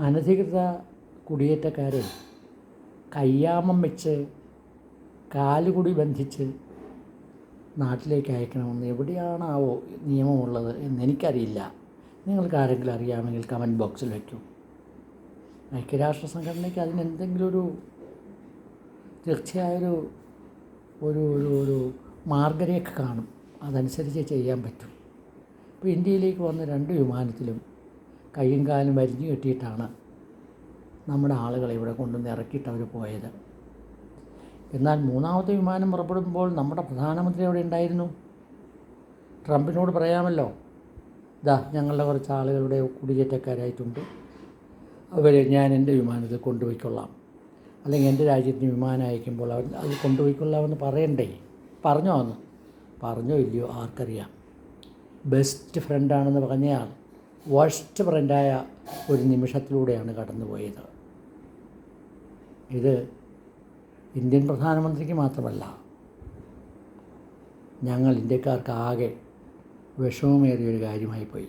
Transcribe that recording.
അനധികൃത കുടിയേറ്റക്കാരെ കയ്യാമം വെച്ച് കാലുകുടി ബന്ധിച്ച് നാട്ടിലേക്ക് അയക്കണമെന്ന് എവിടെയാണാവോ നിയമമുള്ളത് എന്ന് എനിക്കറിയില്ല നിങ്ങൾക്ക് ആരെങ്കിലും അറിയാമെങ്കിൽ കമന്റ് ബോക്സിൽ വയ്ക്കൂ. ഐക്യരാഷ്ട്ര സംഘടനയ്ക്ക് അതിനെന്തെങ്കിലും ഒരു തീർച്ചയായൊരു ഒരു ഒരു ഒരു മാർഗരേഖ കാണും. അതനുസരിച്ച് ചെയ്യാൻ പറ്റും. ഇപ്പോൾ ഇന്ത്യയിലേക്ക് വന്ന രണ്ട് വിമാനത്തിലും കയ്യും കാലും വരിഞ്ഞു കെട്ടിയിട്ടാണ് നമ്മുടെ ആളുകളെ ഇവിടെ കൊണ്ടുവന്ന് ഇറക്കിയിട്ട് അവർ പോയത്. എന്നാൽ മൂന്നാമത്തെ വിമാനം പുറപ്പെടുമ്പോൾ നമ്മുടെ പ്രധാനമന്ത്രി അവിടെ ഉണ്ടായിരുന്നു. ട്രംപിനോട് പറയാമല്ലോ ഇതാ ഞങ്ങളുടെ കുറച്ച് ആളുകളുടെ കുടിയേറ്റക്കാരായിട്ടുണ്ട്. അവരെ ഞാൻ എന്റെ വിമാനത്തിൽ കൊണ്ടുപോയിക്കൊള്ളാം. അല്ലെങ്കിൽ എന്റെ രാജ്യത്തിന് വിമാനം അയക്കുമ്പോൾ അവർ അത് കൊണ്ടുപോയിക്കൊള്ളാമെന്ന് പറയണ്ടേ? പറഞ്ഞോ അന്ന്. പറഞ്ഞോ ഇല്ലയോ? ആർക്കറിയാം. ബെസ്റ്റ് ഫ്രണ്ടാണെന്ന് പറഞ്ഞയാൾ വർസ്റ്റ് ഫ്രണ്ടായ ഒരു നിമിഷത്തിലൂടെയാണ് കടന്നുപോയത്. ഇത് ഇന്ത്യൻ പ്രധാനമന്ത്രിക്ക് മാത്രമല്ല ഞങ്ങൾ ഇന്ത്യക്കാർക്ക് ആകെ വിഷമമേറിയൊരു കാര്യമായി പോയി